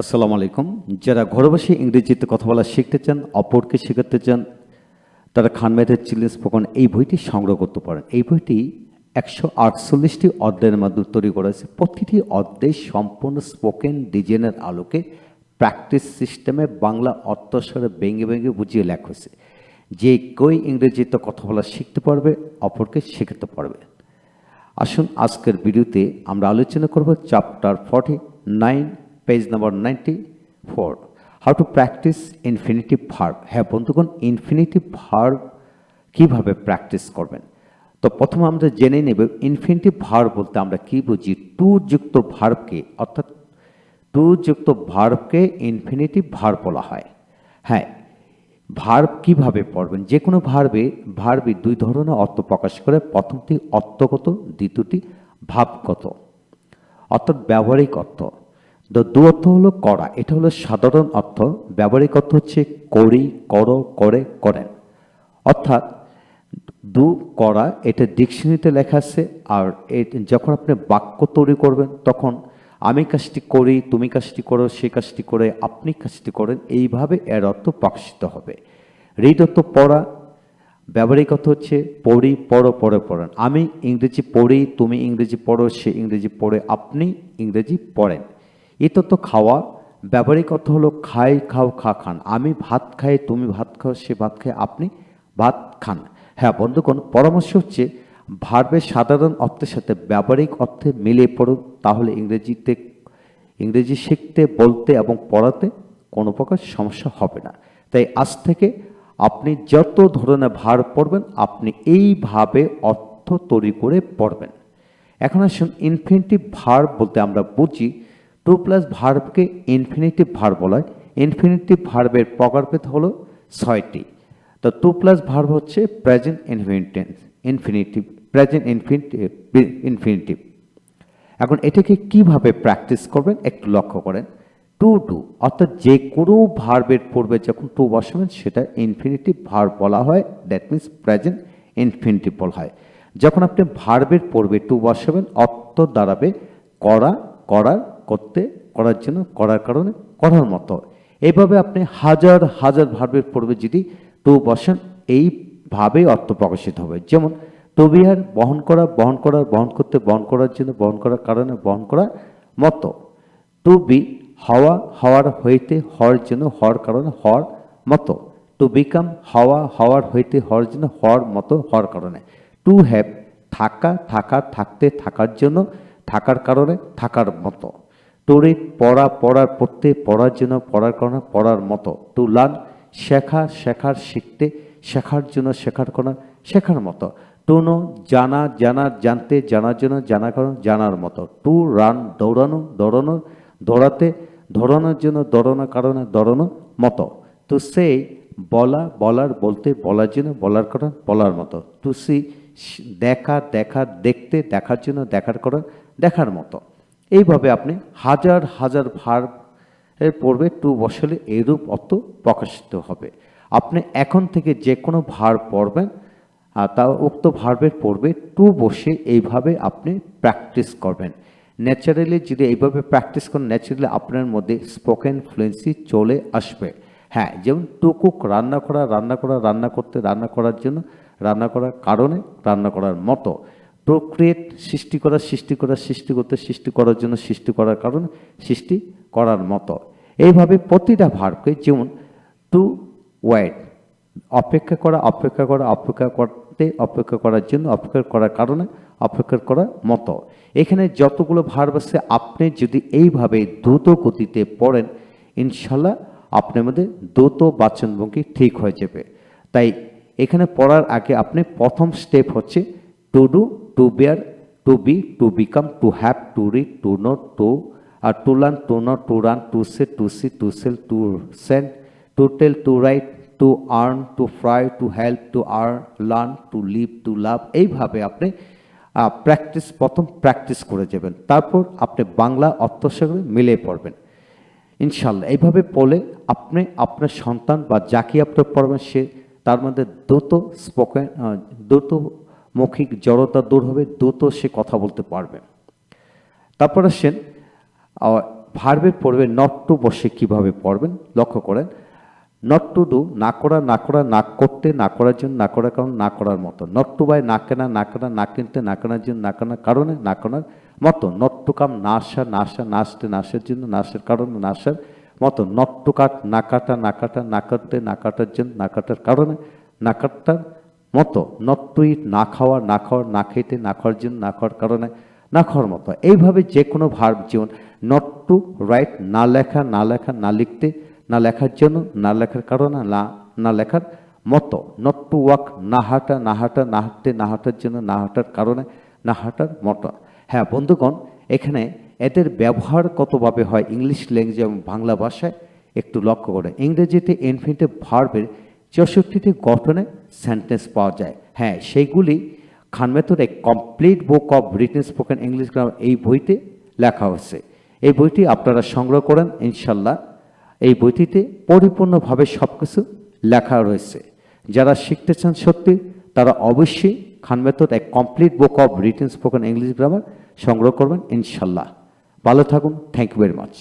আসসালামু আলাইকুম। যারা ঘরে বসে ইংরেজিতে কথা বলা শিখতে চান, অপরকে শেখাতে চান, তারা খানমেদের চিলড্রেন্স স্পোকন এই বইটি সংগ্রহ করতে পারেন। এই বইটি একশো আটচল্লিশটি অধ্যায়ের মাধ্যমে তৈরি করা হয়েছে। প্রতিটি অধ্যায় সম্পূর্ণ স্পোকেন ডিজাইনের আলোকে প্র্যাকটিস সিস্টেমে বাংলা অর্থস্বরে ভেঙে ভেঙে বুঝিয়ে লেখা হয়েছে। যে কই ইংরেজিতে কথা বলা শিখতে পারবে, অপরকে শেখাতে পারবে। আসুন, আজকের ভিডিওতে আমরা আলোচনা করব chapter forty nine page number ninety four how to practice infinitive verb হ্যাঁ বন্ধুগণ ইনফিনিটিভ ভার্ব কীভাবে প্র্যাকটিস করবেন? তো প্রথমে আমরা জেনে নেব ইনফিনিটিভ ভার্ব বলতে আমরা কি বুঝি? টু যুক্ত ভার্বকে অর্থাৎ টু যুক্ত ভার্বকে ইনফিনিটিভ ভার্ব বলা হয়। হ্যাঁ ভার্ব কীভাবে পড়বেন? যে কোনো ভার্বে ভার্বই দুই ধরনের অর্থ প্রকাশ করে। প্রথমটি অর্থগত, দ্বিতীয়টি ভাবগত, অর্থাৎ ব্যবহারিক অর্থ। দু অর্থ হলো করা এটা হলো সাধারণ অর্থ, ব্যবহারিক অর্থ হচ্ছে করি, করো, করে, করেন। অর্থাৎ দু করা এটা ডিকশনারিতে লেখা আছে, আর যখন আপনি বাক্য তৈরি করবেন, তখন আমি কাজটি করি, তুমি কাজটি করো, সে কাজটি করে, আপনি কাজটি করেন, এইভাবে এর অর্থ প্রকাশিত হবে। রিড অর্থ পড়া, ব্যবহারিক অর্থ হচ্ছে পড়ি, পড়ো, পড়ে, পড়েন। আমি ইংরেজি পড়ি, তুমি ইংরেজি পড়ো, সে ইংরেজি পড়ে, আপনি ইংরেজি পড়েন। এটা তো খাওয়া। ব্যবহারিক অর্থ হলো খাই, খাও, খা, খান। আমি ভাত খাই, তুমি ভাত খাও, সে ভাত খায়, আপনি ভাত খান। হ্যাঁ বন্ধুগণ, পরামর্শ হচ্ছে ভার্বের সাধারণ অর্থের সাথে ব্যবহারিক অর্থে মিলিয়ে পড়ুন, তাহলে ইংরেজিতে, ইংরেজি শিখতে, বলতে এবং পড়াতে কোনো প্রকার সমস্যা হবে না। তাই আজ থেকে আপনি যত ধরনের ভার পড়বেন, আপনি এইভাবে অর্থ তৈরি করে পড়বেন। এখন আসুন ইনফিনিটিভ ভার বলতে আমরা বুঝি টু প্লাস ভার্বকে ইনফিনিটিভ ভার বলা হয়। ইনফিনিটিভ ভার্বের প্রকারভেদ হলো ছয়টি। তো টু প্লাস ভার্ব হচ্ছে প্রেজেন্ট ইনফিনিটেন্স, ইনফিনিটিভ, প্রেজেন্ট ইনফিনিটিভ ইনফিনিটিভ। এখন এটাকে কীভাবে প্র্যাকটিস করবেন একটু লক্ষ্য করেন। টু টু, অর্থাৎ যে কোনো ভার্বের পূর্বে যখন টু বসাবেন, সেটা ইনফিনিটিভ ভার্ব বলা হয়, দ্যাট মিনস প্রেজেন্ট ইনফিনিটিভ বলা হয়। যখন আপনি ভার্বের পূর্বে টু বসাবেন, অর্থ দাঁড়াবে করা, করার করতে, করার জন্য, করার কারণে, করার মতো। এইভাবে আপনি হাজার হাজার ভার্বের পূর্বে যদি টু বসেন এইভাবে অর্থ প্রকাশিত হবে। যেমন টবিহার বহন করা, বহন করার, বহন করতে, বহন করার জন্য, বহন করার কারণে, বহন করার মতো। টু বি হওয়া, হওয়ার হইতে, হওয়ার জন্য, হওয়ার কারণে, হওয়ার মতো। টু বিকাম হওয়া, হওয়ার হইতে, হওয়ার জন্য, হওয়ার মতো, হওয়ার কারণে। টু হ্যাভ থাকা থাকা, থাকতে, থাকার জন্য, থাকার কারণে, থাকার মতো। রিড পড়া, পড়ার পড়তে, পড়ার জন্য, পড়ার কারণে, পড়ার মতো। টু লার্ন শেখা, শেখার শিখতে, শেখার জন্য, শেখার কারণে, শেখার মতো। টু নো জানা জানার জানতে, জানার জন্য, জানার কারণ, জানার মতো। টু রান, দৌড়ানো দৌড়ানো, দৌড়াতে, দৌড়ানোর জন্য, দৌড়ানো কারণে দৌড়ানোর মতো। তো সেই বলা, বলার, বলতে, বলার জন্য, বলার কারণ, বলার মতো। টু সি দেখা দেখা, দেখতে, দেখার জন্য, দেখার কারণ, দেখার মতো। এইভাবে আপনি হাজার হাজার ভার এর পূর্বে টু বসালে এরূপ অর্থ প্রকাশিত হবে। আপনি এখন থেকে যে কোনো ভার পড়বেন আর তা উক্ত ভার্বের পূর্বে টু বসে এইভাবে আপনি প্র্যাকটিস করবেন। ন্যাচারালি যদি এইভাবে প্র্যাকটিস করেন, ন্যাচারালি আপনার মধ্যে স্পোকেন ফ্লুয়েন্সি চলে আসবে। হ্যাঁ যেমন টু কুক, রান্না করা রান্না করা, রান্না করতে, রান্না করার জন্য, রান্না করার কারণে, রান্না করার মতো। প্রক্রিয়েট সৃষ্টি করা সৃষ্টি করা সৃষ্টি করতে, সৃষ্টি করার জন্য সৃষ্টি করার কারণে সৃষ্টি করার মতো। এইভাবে প্রতিটা ভার্বকে যেমন টু ওয়েট অপেক্ষা করা অপেক্ষা করা, অপেক্ষা করতে, অপেক্ষা করার জন্য, অপেক্ষা করার কারণে, অপেক্ষা করার মতো। এখানে যতগুলো ভার্ব আছে, আপনি যদি এইভাবে দ্রুত গতিতে পড়েন, ইনশাল্লাহ আপনার মধ্যে দ্রুত বাচনভঙ্গি ঠিক হয়ে যাবে। তাই এখানে পড়ার আগে আপনি প্রথম স্টেপ হচ্ছে to do to bear to be to become to have to read to note to R to learn to not to run to say to see to sell to send to tell to write to earn to fry to help to earn learn to live to love এইভাবে আপনি practice প্রথম practice করে যাবেন। তারপর আপনি বাংলা অর্থ সঙ্গে মিলে পড়বেন। ইনশাল্লাহ এইভাবে পড়লে আপনি আপনার সন্তান বা যাকে আপনি পড়বেন, সে তার মধ্যে দ্রুত স্পোকেন দ্রুত মৌখিক জড়তা দূর হবে, দ্রুত সে কথা বলতে পারবে। তারপর আসেন ভার্বের পড়বে নট টু বসে কীভাবে পড়বেন? লক্ষ্য করেন নট টু ডু না করা না করা, না করতে, না করার জন্য, না করার কারণ, না করার মতো। নট টু বাই না কেনা না কেনা না কিনতে, না কেনার জন্য, না কেনার কারণে, না কেনার মতো। নট টু কাম না আসা না আসা, না আসতে, না আসার জন্য, না আসার কারণে, না আসার মতো। নট টু কাট না কাটা না কাটা, না কাটতে, না কাটার জন্য, না কাটার কারণে, না কাটার মতো নট টু ইট না খাওয়া, না খাওয়ার, না খেতে, না খাওয়ার জন্য না খাওয়ার কারণে, না খাওয়ার মতো। এইভাবে যে কোনো ভার্ব যেমন নট টু রাইট না লেখা না লেখা, না লিখতে, না লেখার জন্য, না লেখার কারণে, না না লেখার মতো। নট টু ওয়াক না হাঁটা না হাঁটা, না হাঁটতে, না হাঁটার জন্য, না হাঁটার কারণে, না হাঁটার মতো। হ্যাঁ বন্ধুগণ, এখানে এদের ব্যবহার কতভাবে হয়? ইংলিশ ল্যাঙ্গুয়েজ এবং বাংলা ভাষায় একটু লক্ষ্য করে। ইংরেজিতে ইনফিনিটিভ ভার্বের চৌষট্টিটি গঠনে সেন্টেন্স পাওয়া যায়। হ্যাঁ সেইগুলি খানমেথর এক complete book of written spoken English grammar এই বইতে লেখা হয়েছে। এই বইটি আপনারা সংগ্রহ করেন ইনশাল্লাহ এই বইটিতে পরিপূর্ণভাবে সব কিছু লেখা রয়েছে। যারা শিখতে চান সত্যি, তারা অবশ্যই খানমেথর এক complete book of written spoken English grammar সংগ্রহ করবেন ইনশাল্লাহ ভালো থাকুন থ্যাংক ইউ ভেরি মাচ